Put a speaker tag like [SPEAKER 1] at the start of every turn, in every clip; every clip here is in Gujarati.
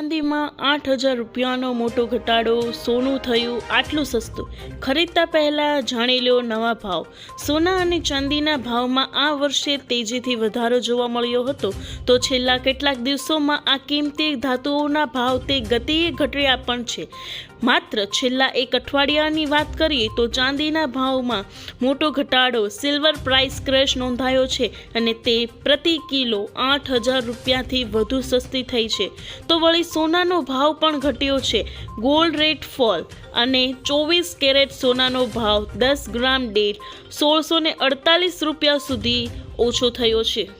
[SPEAKER 1] ચાંદીમાં આઠ હજાર રૂપિયાનો મોટો ઘટાડો, સોનું થયું આટલું સસ્તું. ખરીદતા પહેલાં જાણી લો નવા ભાવ. સોના અને ચાંદીના ભાવમાં આ વર્ષે તેજીથી વધારો જોવા મળ્યો હતો. તો છેલ્લા કેટલાક દિવસોમાં આ કિંમતી ધાતુઓના ભાવ તે ગતિએ ઘટ્યા પણ છે. માત્ર છેલ્લા એક અઠવાડિયાની વાત કરીએ તો ચાંદીના ભાવમાં મોટો ઘટાડો સિલ્વર પ્રાઇસ ક્રેશ નોંધાયો છે અને તે પ્રતિ કિલો આઠ હજાર રૂપિયાથી વધુ સસ્તી થઈ છે. તો વળી સોનાનો ભાવ પણ ઘટ્યો છે. ગોલ્ડ રેટ ફોલ અને ચોવીસ કેરેટ સોનાનો ભાવ દસ ગ્રામ દીઠ સોળસો અડતાલીસ રૂપિયા સુધી ઓછો થયો છે.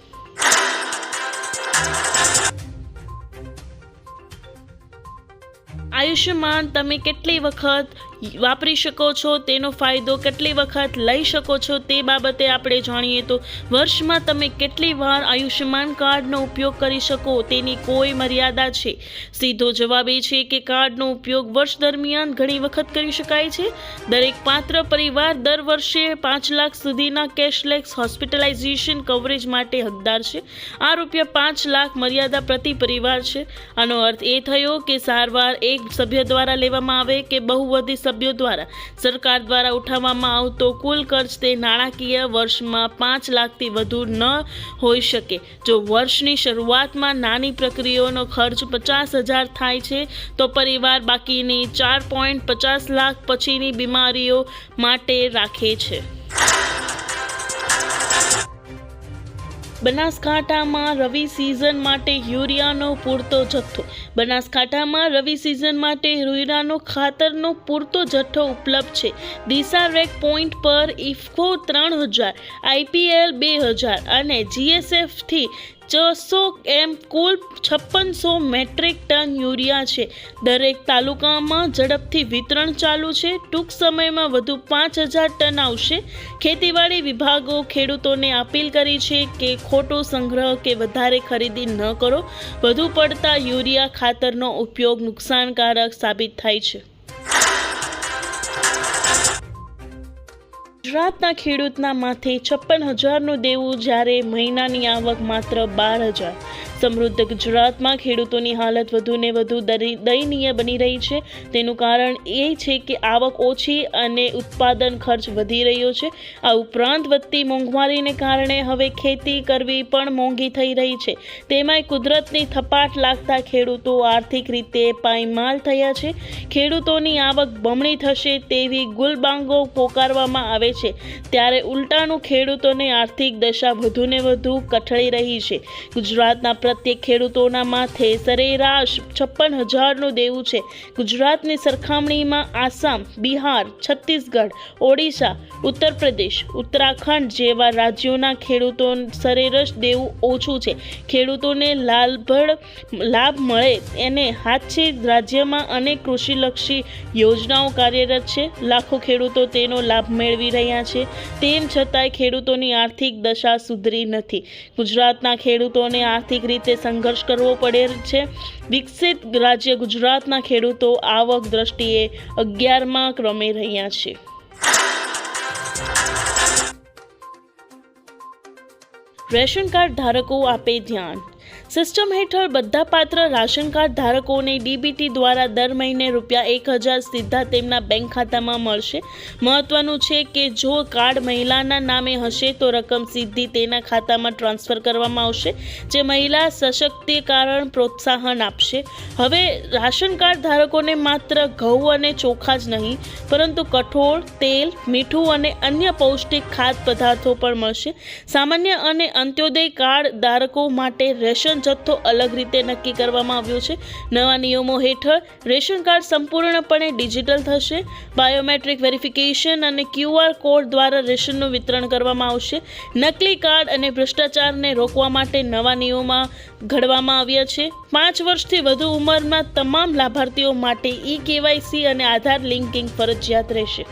[SPEAKER 1] આયુષ્યમાન તમે કેટલી વખત વાપરી શકો છો, તેનો ફાયદો કેટલી વખત લઈ શકો છો તે બાબતે આપણે જાણીએ તો વર્ષમાં તમે કેટલી વાર આયુષ્યમાન કાર્ડનો ઉપયોગ કરી શકો તેની કોઈ મર્યાદા છે? સીધો જવાબ એ છે કે કાર્ડનો ઉપયોગ વર્ષ દરમિયાન ઘણી વખત કરી શકાય છે. દરેક પાત્ર પરિવાર દર વર્ષે પાંચ લાખ સુધીના કેશલેસ હોસ્પિટલાઇઝેશન કવરેજ માટે હકદાર છે. આ રૂપિયા પાંચ લાખ મર્યાદા પ્રતિ પરિવાર છે. આનો અર્થ એ થયો કે સારવાર એક સભ્ય દ્વારા લેવામાં આવે કે બહુવધી સભ્યો દ્વારા સરકાર દ્વારા ઉઠાવવામાં આવતો કુલ ખર્ચ તે નાણાકીય વર્ષમાં પાંચ લાખથી વધુ ન હોઈ શકે. જો વર્ષની શરૂઆતમાં નાની પ્રક્રિયાઓનો ખર્ચ પચાસ હજાર થાય છે, તો પરિવાર બાકીની ચાર પોઈન્ટ પચાસ લાખ પછીની બીમારીઓ માટે રાખે છે. બનાસકાંઠામાં રવિ સિઝન માટે યુરિયાનો પૂરતો જથ્થો. બનાસકાંઠામાં રવિ સિઝન માટે યુરિયાનો ખાતરનો પૂરતો જથ્થો ઉપલબ્ધ છે. દિશા રેક પોઈન્ટ પર ઇફકો ત્રણ હજાર આઈપીએલ બે હજાર અને જીએસએફથી છસો એમ કુલ છપ્પનસો મેટ્રિક ટન યુરિયા છે. દરેક તાલુકામાં ઝડપથી વિતરણ ચાલુ છે. ટૂંક સમયમાં વધુ પાંચ હજાર ટન આવશે. ખેતીવાડી વિભાગો ખેડૂતોને અપીલ કરી છે કે ખોટો સંગ્રહ કે વધારે ખરીદી ન કરો. વધુ પડતા યુરિયા ખાતરનો ઉપયોગ નુકસાનકારક સાબિત થાય છે. ગુજરાતના ખેડૂતના માથે છપ્પન હજારનું દેવું જ્યારે મહિનાની આવક માત્ર બાર હજાર. સમૃદ્ધ ગુજરાતમાં ખેડૂતોની હાલત વધુને વધુ દયનીય બની રહી છે. તેનું કારણ એ છે કે આવક ઓછી અને ઉત્પાદન ખર્ચ વધી રહ્યો છે. આ ઉપરાંત વધતી મોંઘવારીને કારણે હવે ખેતી કરવી પણ મોંઘી થઈ રહી છે. તેમાંય કુદરતની થપાટ લાગતા ખેડૂતો આર્થિક રીતે પાયમાલ થયા છે. ખેડૂતોની આવક બમણી થશે તેવી ગુલબાંગો પોકારવામાં આવે છે. ત્યારે ઉલટાનું ખેડૂતોની આર્થિક દશા વધુને વધુ કઠળી રહી છે. ગુજરાતના પ્રત્યેક ખેડૂતોના માથે સરેરાશ છપ્પન હજારનું દેવું છે. ગુજરાતની સરખામણીમાં આસામ, બિહાર, છત્તીસગઢ, ઓડિશા ઉત્તર પ્રદેશ ઉત્તરાખંડ જેવા રાજ્યોના ખેડૂતો સરેરાશ દેવું ઓછું છે. ખેડૂતોને લાભળ લાભ મળે એને હાથે રાજ્યમાં અનેક કૃષિલક્ષી યોજનાઓ કાર્યરત છે. લાખો ખેડૂતો તેનો લાભ મેળવી રહ્યા છે. તેમ છતાંય ખેડૂતોની આર્થિક દશા સુધરી નથી. ગુજરાતના ખેડૂતોને આર્થિક રીતે સંઘર્ષ કરવો પડે છે. વિકસિત રાજ્ય ગુજરાતના ખેડૂતો આવક દ્રષ્ટિએ અગિયારમાં ક્રમે રહ્યા છે. રેશન કાર્ડ ધારકો આપે ધ્યાન સિસ્ટમ હેઠળ બધા પાત્ર રાશન કાર્ડ ધારકોને ડીબીટી દ્વારા દર મહિને રૂપિયા એક હજાર સીધા તેમના બેંક ખાતામાં મળશે. મહત્વનું છે કે જો કાર્ડ મહિલાના નામે હશે તો રકમ સીધી તેના ખાતામાં ટ્રાન્સફર કરવામાં આવશે, જે મહિલા સશક્તિકરણ પ્રોત્સાહન આપશે. હવે, રાશન કાર્ડ ધારકોને માત્ર ઘઉં અને ચોખા જ નહીં, પરંતુ કઠોળ, તેલ, મીઠું અને અન્ય પૌષ્ટિક ખાદ્ય પદાર્થો પણ મળશે. સામાન્ય અને અંત્યોદય કાર્ડ ધારકો માટે રેશન જથ્થો અલગ રીતે નક્કી કરવામાં આવ્યો છે. નવા નિયમો હેઠળ રેશન કાર્ડ સંપૂર્ણપણે ડિજિટલ થશે. બાયોમેટ્રિક વેરિફિકેશન અને ક્યુઆર કોડ દ્વારા રેશનનું વિતરણ કરવામાં આવશે. નકલી કાર્ડ અને ભ્રષ્ટાચારને રોકવા માટે નવા નિયમોમાં ઘડવામાં આવ્યા છે. પાંચ વર્ષથી વધુ ઉંમરના તમામ લાભાર્થીઓ માટે ઈ કેવાયસી અને આધાર લિંકિંગ ફરજિયાત રહેશે.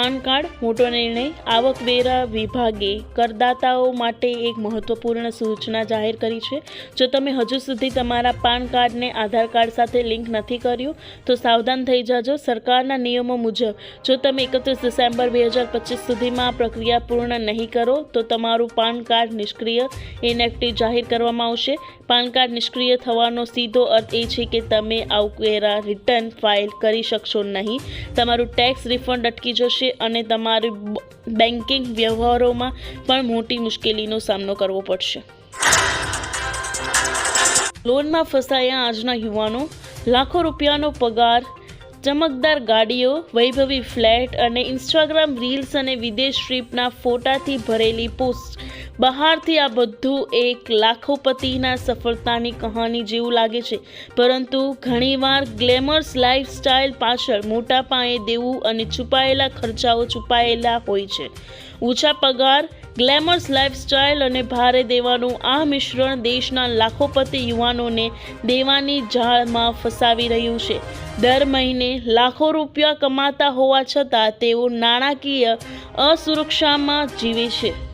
[SPEAKER 1] પાન કાર્ડ, મોટો નિર્ણય આવકવેરા વિભાગે કરદાતાઓ માટે એક મહત્વપૂર્ણ સૂચના જાહેર કરી છે. જો તમે હજુ સુધી તમારા પાન કાર્ડને આધાર કાર્ડ સાથે લિંક નથી કર્યું, તો સાવધાન થઈ જાજો. સરકારના નિયમો મુજબ, જો તમે એકત્રીસ ડિસેમ્બર બે હજાર પચીસ સુધીમાં પ્રક્રિયા પૂર્ણ નહીં કરો, તો તમારું પાન કાર્ડ નિષ્ક્રિય ઇનેક્ટિવ જાહેર કરવામાં આવશે. પાન કાર્ડ નિષ્ક્રિય થવાનો સીધો અર્થ એ છે કે તમે આવકવેરા રિટર્ન ફાઇલ કરી શકશો નહીં. તમારું ટેક્સ રિફંડ અટકી જશે અને તમારી બેન્કિંગ વ્યવહારોમાં પણ મોટી મુશ્કેલીનો સામનો કરવો પડશે. લોનમાં ફસાયા આજના યુવાનો, લાખો રૂપિયાનો પગાર, ચમકદાર ગાડીઓ, વૈભવી ફ્લેટ અને ઇન્સ્ટાગ્રામ રીલ્સ અને વિદેશ ટ્રીપના ફોટાથી ભરેલી પોસ્ટ બહારથી આ બધું એક લાખોપતિના સફળતાની કહાની જેવું લાગે છે. પરંતુ ઘણીવાર ગ્લેમર્સ લાઇફસ્ટાઇલ પાછળ મોટા પાયે દેવું અને છુપાયેલા ખર્ચાઓ છુપાયેલા હોય છે. ઊંચા પગાર, ગ્લેમર્સ લાઇફસ્ટાઇલ અને ભારે દેવાનું આ મિશ્રણ દેશના લાખોપતિ યુવાનોને દેવાની જાળમાં ફસાવી રહ્યું છે. દર મહિને લાખો રૂપિયા કમાતા હોવા છતાં તેઓ નાણાકીય અસુરક્ષામાં જીવે છે.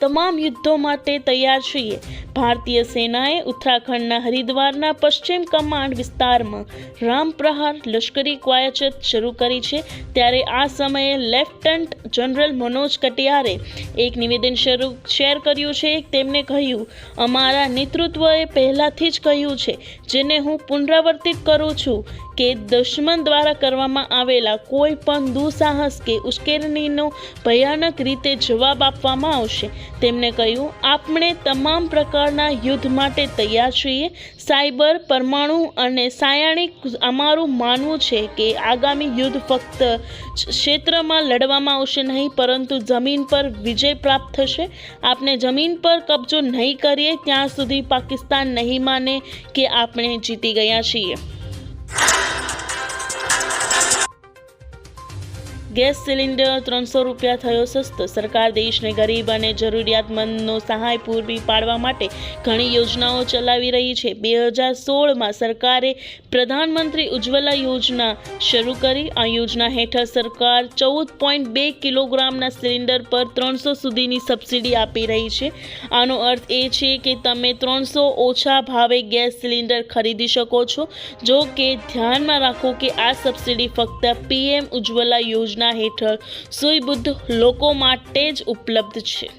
[SPEAKER 1] તમામ યુદ્ધો માટે તૈયાર છીએ. ભારતીય સેનાએ ઉત્તરાખંડના હરિદ્વારના પશ્ચિમ કમાન્ડ વિસ્તારમાં રામ પ્રહાર લશ્કરી કવાયત શરૂ કરી છે. ત્યારે આ સમયે લેફ્ટનન્ટ જનરલ મનોજ કટિયારે એક નિવેદન શરૂ શેર કર્યું છે. તેમણે કહ્યું, અમારા નેતૃત્વએ પહેલાથી જ કહ્યું છે, જેને હું પુનરાવર્તિત કરું છું. કે દુશ્મન દ્વારા કરવામાં આવેલા કોઈ પણ દુસાહસ કે ઉશ્કેરણીનો ભયાનક રીતે જવાબ આપવામાં આવશે. તેમણે કહ્યું, આપણે તમામ પ્રકારના યુદ્ધ માટે તૈયાર છીએ. સાયબર પરમાણુ અને સાયાણિક અમારું માનવું છે કે આગામી યુદ્ધ ફક્ત ક્ષેત્રમાં લડવામાં આવશે નહીં, પરંતુ જમીન પર વિજય પ્રાપ્ત થશે. આપણે જમીન પર કબજો નહીં કરીએ, ત્યાં સુધી પાકિસ્તાન નહીં માને કે આપણે જીતી ગયા છીએ. ગેસ સિલિન્ડર ત્રણસો રૂપિયા થયો સસ્તો. સરકાર દેશને ગરીબ અને જરૂરિયાતમંદનો સહાય પૂરી પાડવા માટે ઘણી યોજનાઓ ચલાવી રહી છે. બે હજાર સોળમાં સરકારે પ્રધાનમંત્રી ઉજ્જવલા યોજના શરૂ કરી. આ યોજના હેઠળ સરકાર ચૌદ પોઈન્ટ બે કિલોગ્રામના સિલિન્ડર પર ત્રણસો સુધીની સબસિડી આપી રહી છે. આનો અર્થ એ છે કે તમે ત્રણસો ઓછા ભાવે ગેસ સિલિન્ડર ખરીદી શકો છો. જો કે ધ્યાનમાં રાખો કે આ સબસિડી ફક્ત પીએમ ઉજ્જવલા યોજના હેઠળ સુઈબુદ્ધ લોકો માટે જ ઉપલબ્ધ છે.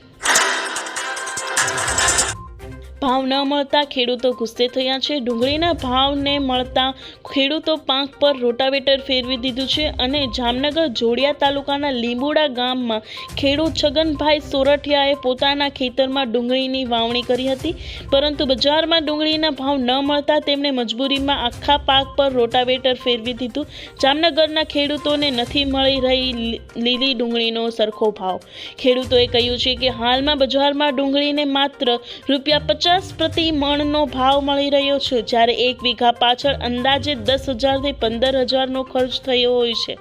[SPEAKER 1] ભાવ ન મળતા ખેડૂતો ગુસ્સે થયા છે. ડુંગળીના ભાવને મળતા ખેડૂતો પાંખ પર રોટાવેટર ફેરવી દીધું છે અને જામનગર જોડિયા તાલુકાના લીંબુડા ગામમાં ખેડૂત છગનભાઈ સોરઠિયાએ પોતાના ખેતરમાં ડુંગળીની વાવણી કરી હતી. પરંતુ બજારમાં ડુંગળીના ભાવ ન મળતા તેમણે મજબૂરીમાં આખા પાક પર રોટાવેટર ફેરવી દીધું. જામનગરના ખેડૂતોને નથી મળી રહી લીલી ડુંગળીનો સરખો ભાવ. ખેડૂતોએ કહ્યું છે કે હાલમાં બજારમાં ડુંગળીને માત્ર રૂપિયા પચાસ પ્રતિ મણનો ભાવ મળી રહ્યો છે. જ્યારે એક વીઘા પાછળ અંદાજે દસ હજારથી પંદર હજારનો ખર્ચ થયો હોય છે.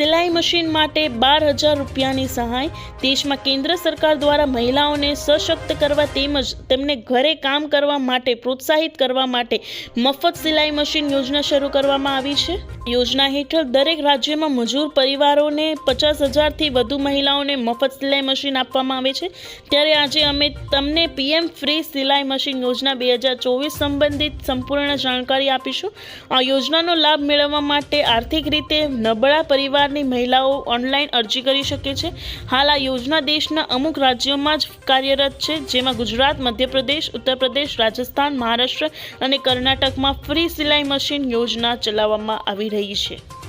[SPEAKER 1] સિલાઈ મશીન માટે બાર હજાર રૂપિયાની સહાય. દેશમાં કેન્દ્ર સરકાર દ્વારા મહિલાઓને સશક્ત કરવા તેમજ તેમને ઘરે કામ કરવા માટે પ્રોત્સાહિત કરવા માટે મફત સિલાઈ મશીન યોજના શરૂ કરવામાં આવી છે. યોજના હેઠળ દરેક રાજ્યમાં મજૂર પરિવારોને પચાસ હજારથી વધુ મહિલાઓને મફત સિલાઈ મશીન આપવામાં આવે છે. ત્યારે આજે અમે તમને પીએમ ફ્રી સિલાઈ મશીન યોજના બે હજાર ચોવીસ સંબંધિત સંપૂર્ણ જાણકારી આપીશું. આ યોજનાનો લાભ મેળવવા માટે આર્થિક રીતે નબળા પરિવારની મહિલાઓ ઓનલાઈન અરજી કરી શકે છે. હાલ આ યોજના દેશના અમુક રાજ્યોમાં જ કાર્યરત છે, જેમાં ગુજરાત, મધ્યપ્રદેશ ઉત્તર પ્રદેશ રાજસ્થાન, મહારાષ્ટ્ર અને કર્ણાટકમાં ફ્રી સિલાઈ મશીન યોજના ચલાવવામાં આવી રહી છે.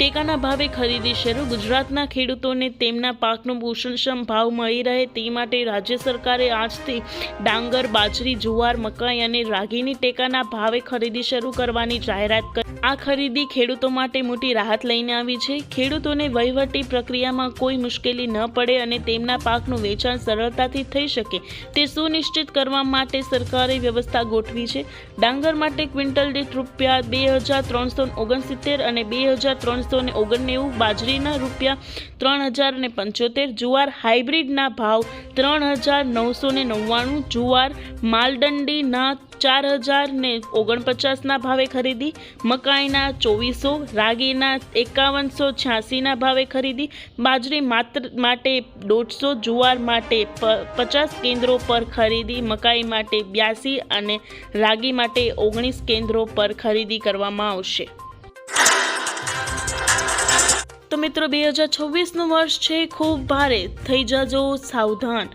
[SPEAKER 1] ટેકાના ભાવે ખરીદી શરૂ. ગુજરાતના ખેડૂતોને તેમના પાકનો પોષણક્ષમ ભાવ મળી રહે તે માટે રાજ્ય સરકારે આજથી ડાંગર, બાજરી, જુવાર, મકાઈ અને રાગીની ટેકાના ભાવે ખરીદી શરૂ કરવાની જાહેરાત કરી. આ ખરીદી ખેડૂતો માટે મોટી રાહત લઈને આવી છે. ખેડૂતોને વહીવટી પ્રક્રિયામાં કોઈ મુશ્કેલી ન પડે અને તેમના પાકનું વેચાણ સરળતાથી થઈ શકે. તે સુનિશ્ચિત કરવા માટે સરકારે વ્યવસ્થા ગોઠવી છે. ડાંગર માટે ક્વિન્ટલ દીઠ રૂપિયા બે હજાર ત્રણસો ઓગણસિત્તેર અને બે હજાર ત્રણસો ત્રણસો ને ઓગણનેવું બાજરીના રૂપિયા ત્રણ હજાર ને પંચોતેર, જુવાર હાઇબ્રિડના ભાવ ત્રણ હજાર નવસો ને નવ્વાણું, જુવાર માલદંડીના ચાર હજાર ને ઓગણપચાસના ભાવે ખરીદી, મકાઈના ચોવીસો, રાગીના એકાવનસો છ્યાસીના ભાવે ખરીદી, બાજરી માત્ર માટે દોઢસો, જુવાર માટે પચાસ કેન્દ્રો પર ખરીદી, મકાઈ માટે બ્યાસી અને રાગી માટે ઓગણીસ કેન્દ્રો પર ખરીદી કરવામાં આવશે. તો મિત્રો બે હજાર છવ્વીસનું વર્ષ છે. ખૂબ ભારે થઈ જજો સાવધાન.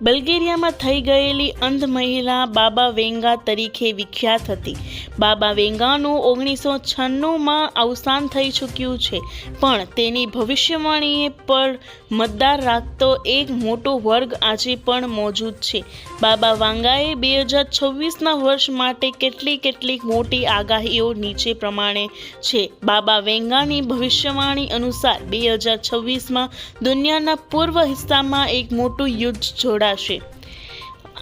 [SPEAKER 1] બલ્ગેરિયામાં થઈ ગયેલી અંધ મહિલા બાબા વેંગા તરીકે વિખ્યાત હતી. બાબા વેંગાનું ઓગણીસો છન્નુંમાં અવસાન થઈ ચૂક્યું છે, પણ તેની ભવિષ્યવાણીએ પર મતદાર રાખતો એક મોટો વર્ગ આજે પણ મોજૂદ છે. બાબા વાંગાએ બે હજાર છવ્વીસના વર્ષ માટે કેટલી કેટલીક મોટી આગાહીઓ નીચે પ્રમાણે છે. બાબા વેંગાની ભવિષ્યવાણી અનુસાર બે હજાર છવ્વીસમાં દુનિયાના પૂર્વ હિસ્સામાં એક મોટું યુદ્ધ જોડાશે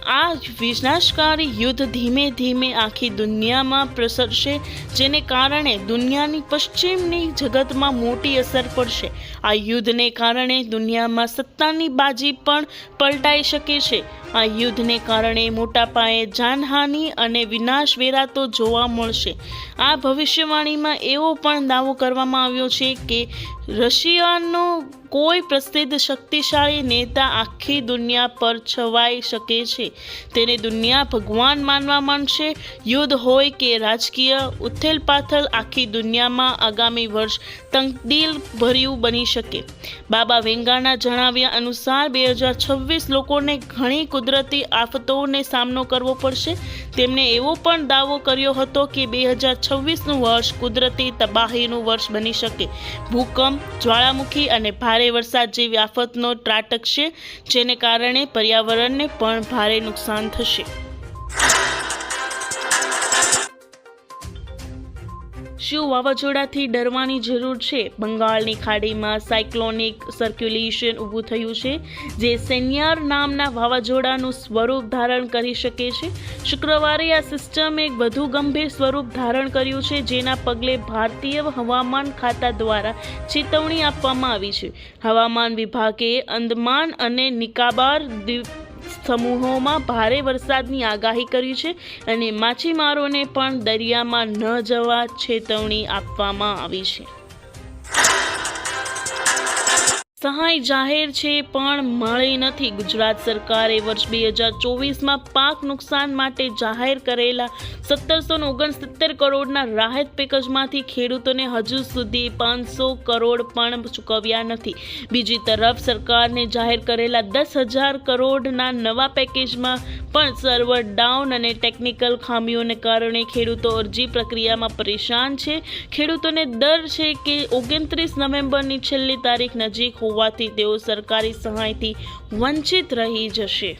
[SPEAKER 1] આ વિનાશકારી યુદ્ધ ધીમે ધીમે આખી દુનિયામાં પ્રસરશે, જેને કારણે દુનિયાની પશ્ચિમની જગતમાં મોટી અસર પડશે. આ યુદ્ધને કારણે દુનિયામાં સત્તાની બાજી પણ પલટાઈ શકે છે. આ યુદ્ધને કારણે મોટા પાયે જાનહાનિ અને વિનાશ વેરાતો જોવા મળશે. આ ભવિષ્યવાણીમાં એવો પણ દાવો કરવામાં આવ્યો છે કે રશિયાનો કોઈ પ્રસિદ્ધ શક્તિશાળી નેતા આખી દુનિયા પર છવાઈ શકે છે. તેને દુનિયા ભગવાન માનવા માંડશે. યુદ્ધ હોય કે રાજકીય ઉથેલપાથલ આખી દુનિયામાં આગામી વર્ષ તંગદિલ ભર્યું બની શકે. બાબા વેંગાના જણાવ્યા અનુસાર બે હજાર છવ્વીસ લોકોને ઘણી કુદરતી આફતોને સામનો કરવો પડશે. તેમણે એવો પણ દાવો કર્યો હતો કે બે હજાર છવ્વીસનું વર્ષ કુદરતી તબાહીનું વર્ષ બની શકે. ભૂકંપ જ્વાળામુખી અને ભારે વરસાદ જેવી આફતનો ત્રાટકશે જેને કારણે પર્યાવરણને પણ ભારે નુકસાન થશે. શું વાવાઝોડાથી ડરવાની જરૂર છે. બંગાળની ખાડીમાં સાયક્લોનિક સર્ક્યુલેશન ઊભું થયું છે, જે સેન્યાર નામના વાવાઝોડાનું સ્વરૂપ ધારણ કરી શકે છે. શુક્રવારે આ સિસ્ટમ વધુ ગંભીર સ્વરૂપ ધારણ કર્યું છે, જેના પગલે ભારતીય હવામાન ખાતા દ્વારા ચેતવણી આપવામાં આવી છે. હવામાન વિભાગે અંદમાન અને નિકાબાર દ્વીપ સમૂહોમાં ભારે વરસાદની આગાહી કરી છે અને માછીમારોને પણ દરિયામાં ન જવા ચેતવણી આપવામાં આવી છે. સહાય જાહેર છે, પણ મળી નથી. ગુજરાત સરકારે વર્ષ બે હજાર ચોવીસમાં પાક નુકસાન માટે જાહેર કરેલા સત્તરસો ઓગણસિત્તેર કરોડના રાહત પેકેજમાંથી ખેડૂતોને હજુ સુધી પાંચસો કરોડ પણ ચૂકવ્યા નથી. બીજી તરફ સરકારને જાહેર કરેલા દસ હજાર કરોડના નવા પેકેજમાં પણ સર્વર ડાઉન અને ટેકનિકલ ખામીઓને કારણે ખેડૂતો અરજી પ્રક્રિયામાં પરેશાન છે. ખેડૂતોને ડર છે કે ઓગણત્રીસ નવેમ્બરની છેલ્લી તારીખ નજીક હોવાથી તેઓ સરકારી સહાયથી વંચિત રહી જશે.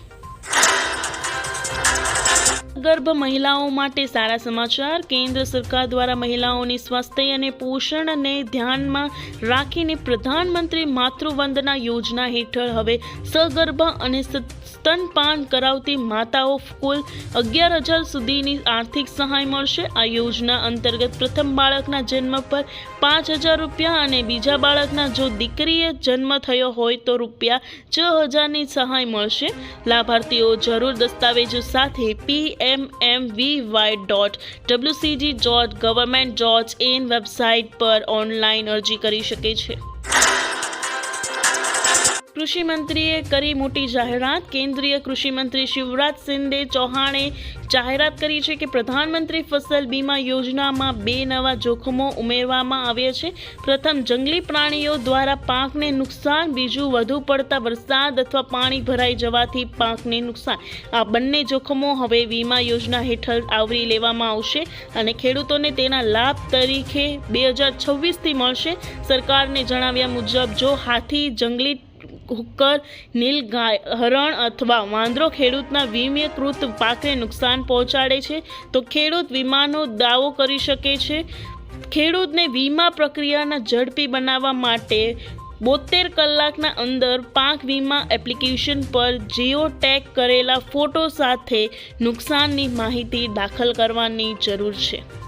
[SPEAKER 1] ગર્ભ મહિલાઓ માટે સારા સમાચાર. કેન્દ્ર સરકાર દ્વારા મહિલાઓની સ્વાસ્થ્ય અને પોષણને ધ્યાનમાં રાખીને પ્રધાનમંત્રી માતૃવંદના યોજના હેઠળ હવે સગર્ભ અને સ્તનપાન કરાવતી માતાઓ કુલ અગિયાર હજાર સુધીની આર્થિક સહાય મળશે. આ યોજના અંતર્ગત પ્રથમ બાળકના જન્મ પર પાંચ હજાર રૂપિયા અને બીજા બાળકના જો દીકરીએ જન્મ થયો હોય તો રૂપિયા છ હજારની સહાય મળશે. લાભાર્થીઓ જરૂર દસ્તાવેજો સાથે P M M V Y dot WCG dot government dot in website પર ઓનલાઈન અરજી કરી શકે છે. કૃષિ મંત્રીએ કરી મોટી જાહેરાત. કેન્દ્રીય કૃષિમંત્રી શિવરાજ સિંદે ચૌહાણે જાહેરાત કરી છે કે પ્રધાનમંત્રી ફસલ બીમા યોજનામાં બે નવા જોખમો ઉમેરવામાં આવ્યા છે. પ્રથમ, જંગલી પ્રાણીઓ દ્વારા પાકને નુકસાન, બીજું, વધુ પડતા વરસાદ અથવા પાણી ભરાઈ જવાથી પાકને નુકસાન. આ બંને જોખમો હવે વીમા યોજના હેઠળ આવરી લેવામાં આવશે અને ખેડૂતોને તેના લાભ તરીકે બે હજાર છવ્વીસથી મળશે. સરકારને જણાવ્યા મુજબ, જો હાથી જંગલી હુક્કર નીલગાય હરણ અથવા વાંદરો ખેડૂતના વીમીકૃત પાકને નુકસાન પહોંચાડે છે, તો ખેડૂત વીમાનો દાવો કરી શકે છે. ખેડૂતને વીમા પ્રક્રિયાના ઝડપી બનાવવા માટે બોતેર કલાકના અંદર પાક વીમા એપ્લિકેશન પર જીઓ ટેગ કરેલા ફોટો સાથે નુકસાનની માહિતી દાખલ કરવાની જરૂર છે.